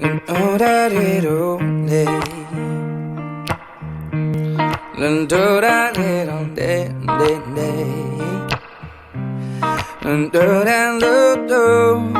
난 오라리로 네난 도라리로 네네네 난 도란 루도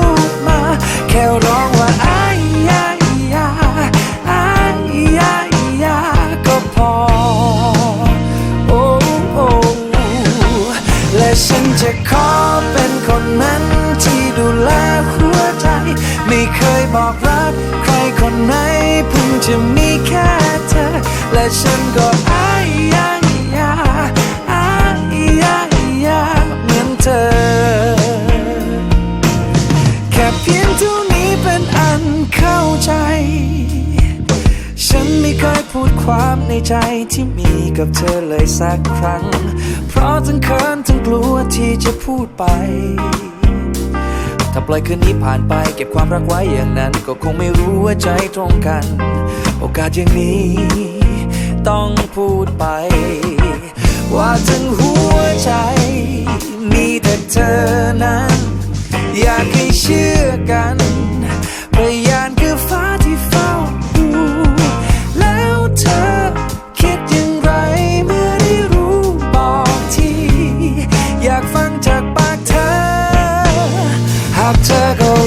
จะขอเป็นคนนั้นที่ดูแลหัวใจ ไม่เคยบอกรัก ใครคนไหนเพิ่งจะมีแค่เธอ และฉันก็อา เคยพูดความในใจที่มีกับเธอเลยสักครั้ง เพราะทั้งเขินทั้งกลัวที่จะพูดไป ถ้าปล่อยคืนนี้ผ่านไป เก็บความรักไว้อย่างนั้น ก็คงไม่รู้ว่าใจตรงกัน โอกาสอย่างนี้ ต้องพูดไป ว่าทั้งหัวใจ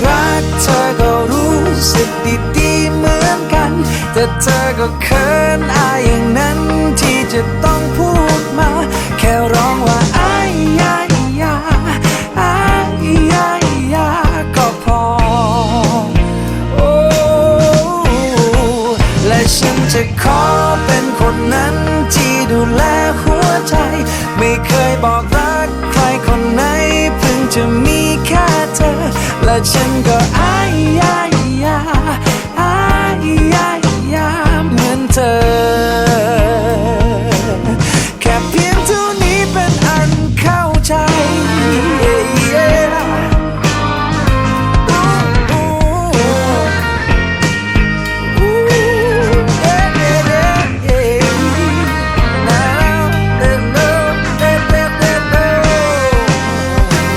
รักเธอก็รู้สึกดีๆเหมือนกัน แต่เธอก็เขินอายอย่างนั้นที่จะต้องพูดมา แค่ร้องว่าอายยายาอายยายาก็พอ โอ้และฉันจะขอเป็นคนนั้นที่ดูแลหัวใจ ไม่เคยบอกรักใครคนไหนเพิ่งจะมี แค่เธ